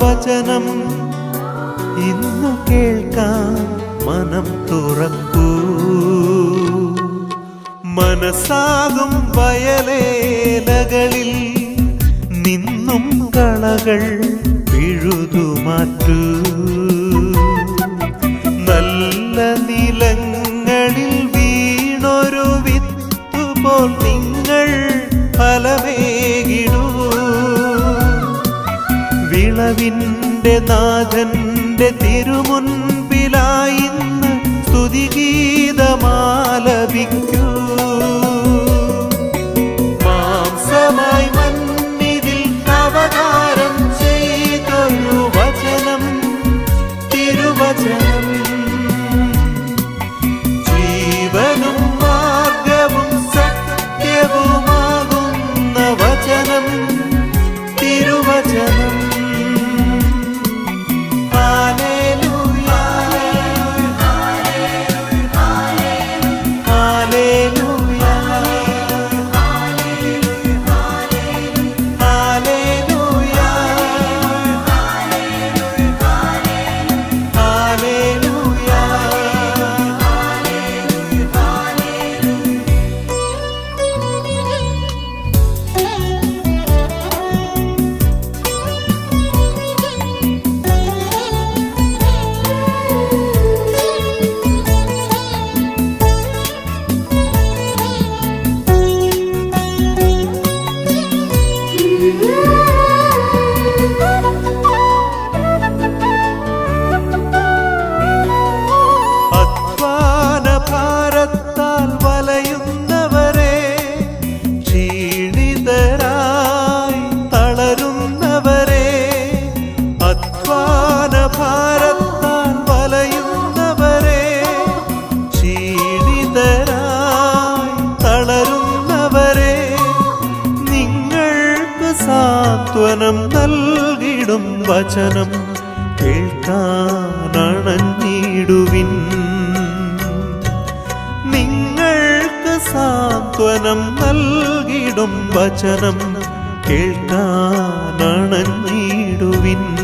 വചനം ഇന്നു കേൾക്കാം മനം തുറക്കൂ. മനസ്സാകും വയലേലകളിൽ നിന്നും കളകൾ പിഴുതുമാറ്റൂ വിളവിന്റെ നാഥന്റെ തിരുമുൻപിലായിന്ന് സ്തുതിഗീതമാലപിക്കൂ. വചനം കേൾക്കാനണഞ്ഞിടുവിൻ. നിങ്ങൾക്ക് സാന്ത്വനം നൽകിടും വചനം കേൾക്കാനണഞ്ഞിടുവിൻ.